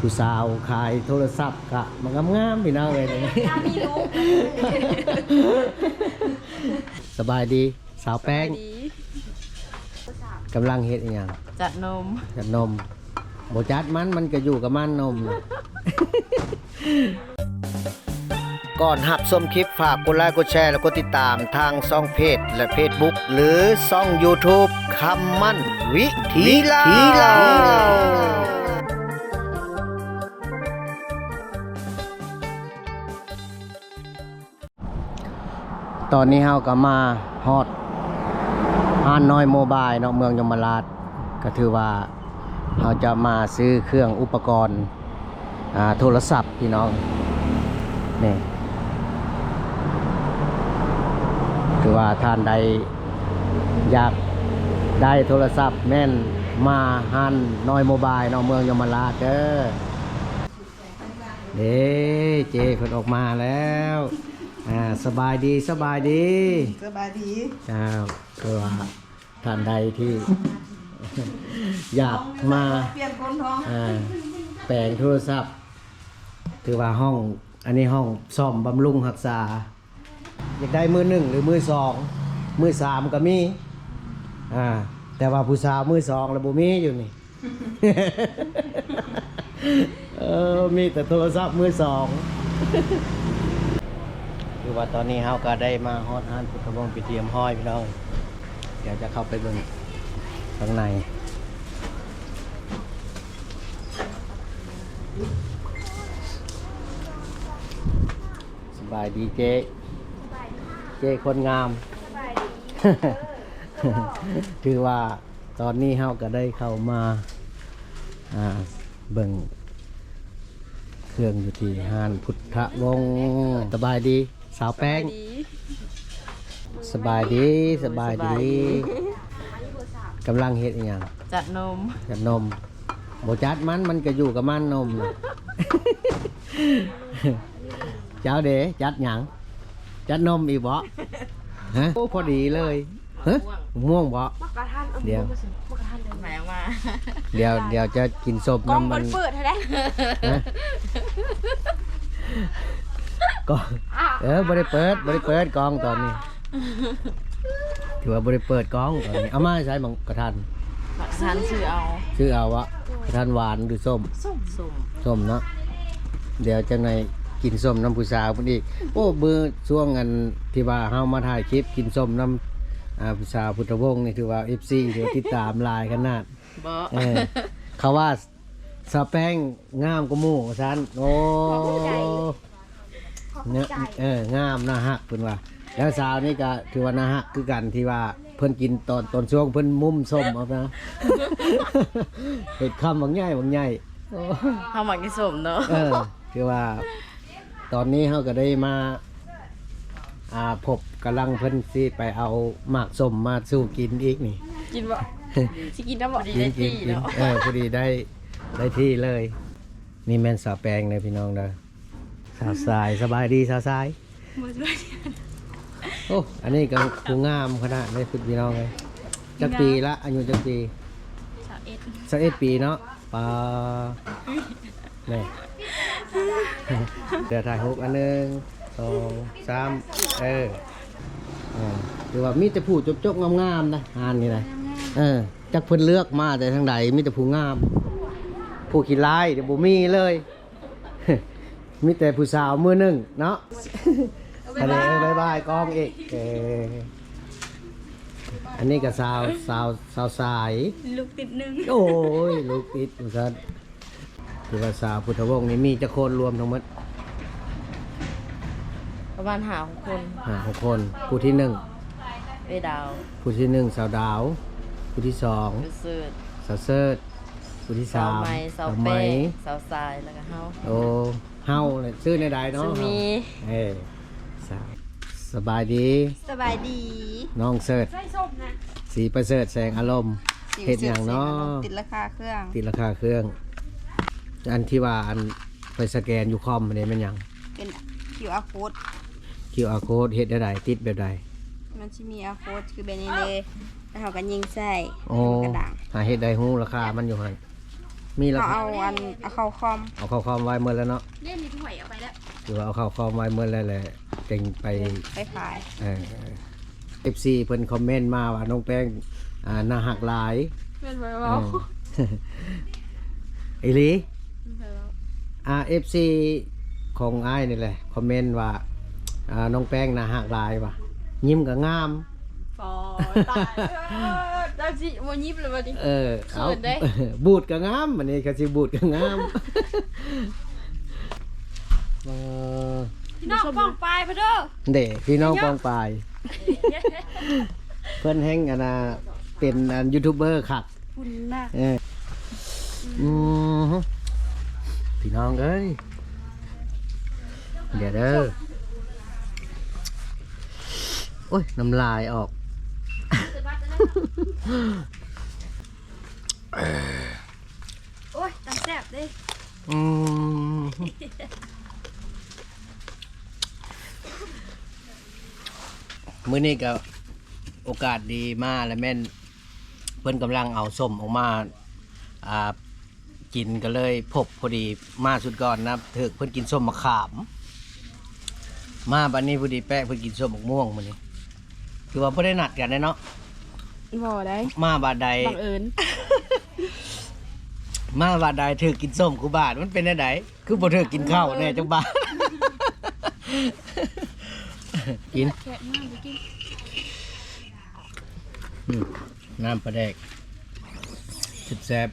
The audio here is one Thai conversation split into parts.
ผู้สาวขายโทรศัพท์กะมันงามๆพี่น้องเลยนี่มีลูกสบายดีสาวแป้งกำลังเฮ็ดอหย่างจัดนมจัดนมโบจัดมันมันก็อยู่กับมันนมน่ะก่อนหับชมคลิปฝากกดไลค์กดแชร์แล้วก็ติดตามทางช่องเพจและ Facebook หรือช่อง YouTube คำมั่นวิธีลาว ตอนนี้เฮาก็มาฮอดห้านน้อยโมบายเนาะเมืองยมราชก็ถือว่าเราจะมาซื้อเครื่องอุปกรณ์โทรศัพท์พี่น้องนี่คือว่าท่านใดอยากได้โทรศัพท์แม่นมาหันน้อยโมบายเนาะเมืองยมราชเด้อเด้เจคนออกมาแล้ว อ่าสบายดีสบายดีสบายดีเจ้าคือว่าท่านใดที่ อยากมาเปลี่ยนคนท้องอ่าแปลงโทรศัพท์คือว่าห้อง อันนี้ห้องซ่อมบำรุงรักษา อยากได้มือหนึ่งหรือมือสองมือสามก็มีอ่าแต่ว่าผู้สาวมือสองแล้วบ่มีอยู่นี่ เออมีแต่โทรศัพท์มือสอง คือว่าตอนนี้เฮาก็ได้มาฮอดฮานพุทธวงศ์ปิเตรียมห้อยพี่น้องเดี๋ยวจะเข้าไปเบิ่งข้างในสบายดีเจ๊เจ๊คนงามถือว่าตอนนี้เฮาก็ได้เข้ามาอ่าเบิ่งเครื่องอยู่ที่ห้านพุทธวงศ์สบายดี สาวแป้ง สบายดีสบายดีกำลังเฮ็ดอหย่างจัดนมจัดนมโบจัดมันมันก็อยู่กับมันนมน่ะ เจ้าเด๋จัดหยังจัดนมอีกบ่ฮะโอ้พอดีเลยฮะม่วงบ่เดี๋ยวหมายว่าเดี๋ยวเดี๋ยวจะกินศพกล้องน้ำมัมันนเปิดให้ได้ฮะ ก็เออบ่ได้เปิดบ่ได้เปิดกล้องตอนนี้ ถือว่าบ่ได้เปิดกล้องตอนนี้เอามาใช้หมองกระทันฉันชื่อเอาชื่อเอาวะกระทันหวานหรือส้มส้มส้มส้มเนาะเดี๋ยวจังในกินส้มน้ำผู้สาวพุ่นอีกโอ้เบื่อช่วงอันที่ว่าเฮามาถ่ายคลิปกินส้มน้ำอ่าผู้สาวพุทธวงศ์นี่คือว่า FC เดี๋ยวติดตามหลายขนาดบ่เออเขาว่าสาวแป้งงามกว่าหมู่ว่าซั่นโอ้ เนี่ยเอองามนะฮะเพิ่นว่า แล้วสาวนี่ก็ถือว่านะฮะคือกันที่ว่าเพิ่นกินตอนตอนช่วงเพิ่นมุมส้มเอานะเห็ดคำบางใหญ่บางใหญ่โอ้เฮาหมักกินส้มเนาะเออคือว่า ตอนนี้เขาก็ได้มา อ่าพบกำลังเพิ่นสิไปเอาหมากส้มมาสู้กินอีกนี่ กินบ่สิกินน้ำบ่ดีได้ที่เนาะ เออพอดีได้ได้ที่เลย นี่แม่นสาวแปลงเลยพี่น้องเด้อ สาวสายสบายดีสาวสายโอ้อันนี้ก็ผู้งามขนาดเลยพี่น้องเลยจักปีละอายุจักปีสาวเอ็ดสักเอ็ดปีเนาะปลาเนี่ยเดี๋ยวถ่ายหกอันหนึ่งสองสามเออเออคือว่ามีแต่ผู้จบๆงามๆนะงานนี่นะเออจักเพิ่นเลือกมาแต่ทางใดมีแต่ผู้งาม ผู้ขี้ร้ายเดี๋ยวบ่มีเลย มีแต่ผู้สาวมือหนึ่งเนาะอันนี้เออบายบายกล้องอีกเอออันนี้ก็สาวสาวสาวสาย ลูกติดหนึงโอ้ยลูกติดเหมือนกันคือภาษาพุทธวงศ์นี่มีจะคนรวมทั้งหมดประมาณหาของคนห้าหกคน ผู้ที่หนึ่งเอดาว ผู้ที่หนึ่งสาวดาว ผู้ที่สองคือสืดสาวเซิร์ช ผู้ที่สาสาวมไม้สาวไหมเป้สาวทรายแล้วก็เฮา โอ้เฮาเลยซื้อในใดเนาะซึ่งมี เอ้สาวสบายดี สบายดีน้องเซิร์ชใส่ส้มนะสีประเสริฐแสงอารมณ์เห็ดอย่างเนาะติดราคาเครื่อง ติดราคาเครื่อง อันที่ว่าอันไปสแกนอยู่คอมอันนี้มันหยัง เป็น QR code QR code เฮ็ดได้ใดติดแบบใดมันจะมี QR code คือแบบนี้เลย แล้วเขาก็ยิงใส่โอ้กระดังหาเฮ็ดได้ฮู้ราคามันอยู่หั่น มีแล้วเขาครับเอาอันเอาเข้าคอมเอาเข้าคอมไว้เมื่อแล้วเนาะเล่นนี่พี่หอยเอาไปแล้วคือว่าเอาเข้าคอมไว้เมื่อแล้วแหละจึงไปไปขายเออฟซีเพิ่นคอมเมนต์มาว่าน้องแป้งอ่าหน้าหักหลายเป็นไปเอว่าออีหลีอ่าเอฟซีของอ้ายนี่แหละ คอมเมนต์ว่าอ่าน้องแป้งหน้าหักหลายว่ะ ยิ้มก็งาม ฟอตายเออจัง สิโมยิบเลยวันนี้ เออเอาเขินเด้ บูดก็งามอันนี้ก็สิบูดก็งามเออพี่น้องป้องปลายพะเด้อเด็พี่น้องปองปาย เพื่อนแห้งอันน่ะเป็นอันยูทูบเบอร์ขักคุณน่ะเอออืมฮึพี่น้องเอ้ยเดี๋ยวเด้อโอ้ยน้ำลายออก โอ้ยตังแซ่บเด้อืมมื้อนี้ก็โอกาสดีมากแล้วแม่น เพิ่นกำลังเอาส้มออกมาอ่ากินก็เลยพบพอดีมาสุดก่อนนะถึกเพิ่นกินส้มมะขาม มาบัดนี้พอดีแปะเพิ่นกินส้มมะม่วงมื้อนี้คือว่าบ่ได้นัดกันแน่เนาะ บ่ได้มาบาดใดบังเอิญมาบาดใดถือกินส้มกูบาทมันเป็นได้ไดคือบ่ถือกินข้าวแน่จังบาทกินแค่มากไปกินอืมน้ำปลาแดกสุดแซ่บ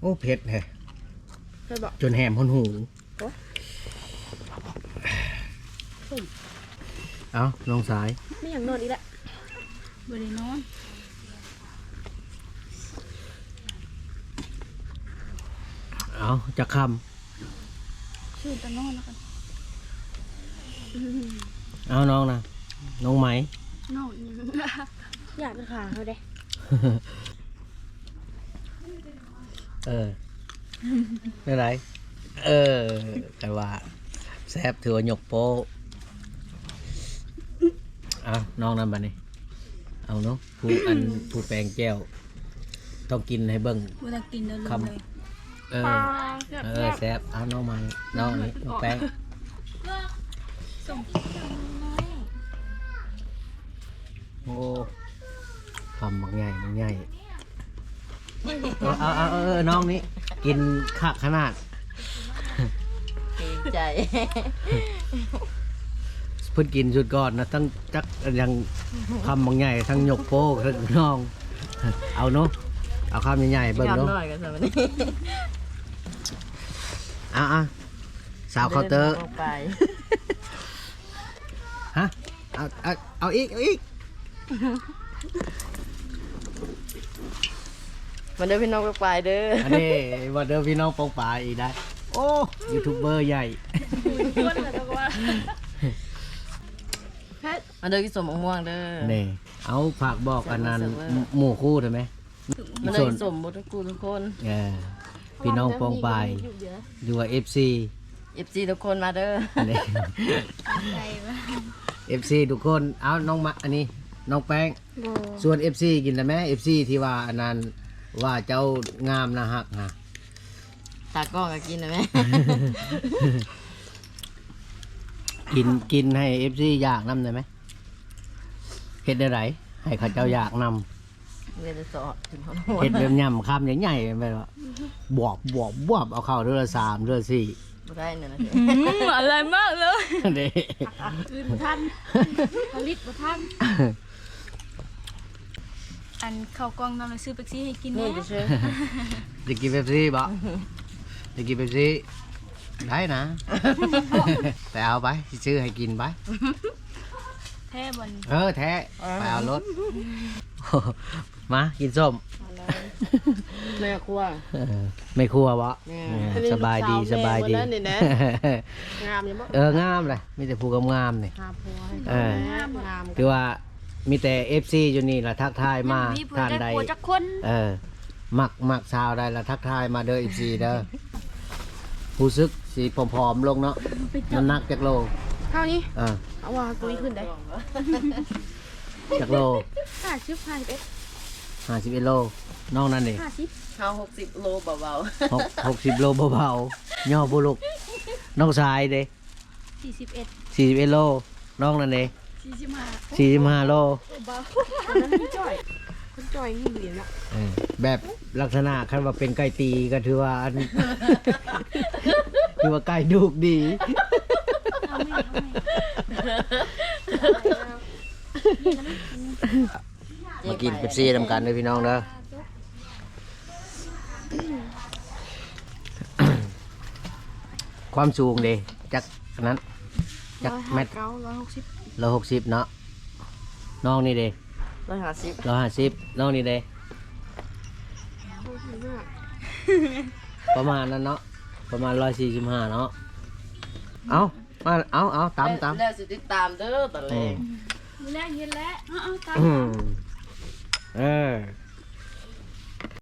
โอ้เผ็ดแฮะเคยบอกจนแหมหนหูโอ๊ยเอาน้องสาย ไม่อยากนอนอีกแล้ว บ่ได้นอนเอาจะคชื่อตะนอนแล้วกันำเอาน้องนะน้องไหมนอนอยากจะขาเขาเด้เออไม่ไรเออแต่ว่าแซบถือว่าหยกโป้เอาน้องนั่นบัดนี้ เอาเนาะผู้อันผู้แปลงแก้ว ต้องกินให้เบิ่งบ่ได้กินเด้อคำเออเออแซบเอาน้องมาน้องนี้น้องแป้งส่งโอ้คำมันใหญ่มันใหญ่เออเอาเอาเอาเออน้องนี้กินคักขนาด เกรงใจเพิ่นกินสุดก่อนนะทั้งจักยังคำบางใหญ่ทั้งหยกโป้ทั้งน้อง เอาเนาะเอาคำใหญ่ๆเบิ่งยอมเนาะหน่อยกันสำหรับนี้อะอะสาวเคาน์เตอร์ดินไปฮะเอาเอาเอาอีกเอาอีกมันเดินพี่น้องไปเด้ออันนี้วันเดิมพี่น้องปองปลายอีกได้โอ้ยูทูบเบอร์ใหญ่คนละตัว มันเดินกินสมมะม่วงเด้อนี่เอาฝากบอกอันนั้นเสิร์ฟเสิร์ฟหมู่คู่ได้ไหมมันเดินกินสมหมดทุกกูทุกคนเออพี่น้องปองปลายดูว่าเอฟซีเอฟซีทุกคนมาเด้อนี่ใจว่าเอฟซีทุกคนเอาน้องมาอันนี้น้องแป้งบ่ส่วน FC กินได้ไหม FC ที่ว่าอันนั้นว่าเจ้างามนะฮักนะตากล้องก็กินนะแม่ กินกินให้ FC อยากนำได้ไหมเฮ็ดได้ไรให้เขาเจ้าอยากนำเรียนจะสอนถึงเขาเฮ็ดแบบย่ำคำใหญ่ๆไปว่าบวบบวบบวบเอาเข้าเดือนละสามเดือนละสี่ไม่ได้เนี่ยนะอืมอะไรมากเลยเด้อื่นบ่ทันผลิตบ่ทันอันเข้ากล้องนำไปซื้อเป๊กซี่ให้กินนี่แน่จะเชื่อจะกินเป๊ปซี่บ่จะกินเป๊ปซี่ ได้นะ แต่เอาไปสิซื้อให้กินไป แท้บนเออแท้ไปเอารถ มากินส้มแม่ครัว เออไม่ครัววะแม่ เออสบายดีสบายดีวันนั้นนี่นะ งามเลยมั้งเอองามเลยมีแต่ผู้งามๆนี่งามพัวเอองามคือว่ามีแต่ FC อยู่นี่ละทักทายมามีผู้ท่านได้ใด ผัวจักคนเออ มักมักชาวใดละทักทายมาเด้อ FC เด้อผู้ซึก สีผอมๆลงเนาะน้ำหนักจักโลเท่านี้เออเอาว่าตุ้ยขึ้นได้จักโลค่าชื่อพายเป๊กห้าสิบเอ็ดโลน้องนั่นเองห้าสิบเฮาหกสิบโลเบาหกหกสิบโลเบาๆย่อบุลุกน้องชายเด้สี่สิบเอ็ดสี่สิบเอ็ดโลน้องนั่นเองสี่สิบห้าสี่สิบห้าโลเบาๆนั้นพี่จ้อย คนจ้อยนี่เหรียญละเออแบบลักษณะคันว่าเป็นไก่ตีก็ถือว่าอัน ถือว่าไก่ดุกดีเอาไม่เอาไม่มากินเป๊ปซี่นำกันเลยพี่น้องเด้อความสูงเด้จากอันนั้นจากเมตรเก้าร้อยหกสิบร้อยหกสิบเนาะน้องนี่เด้ ร้อยห้าสิบร้อยห้าสิบน้องนี่เด้ประมาณนั้นเนาะประมาณร้อยสี่สิบห้าเนาะเอามาเอาเอาตามตามแล้วสิติดตามเด้อตอนแรอืกมมือแรกเห็นแล้วเอาเอาตามอืมเออ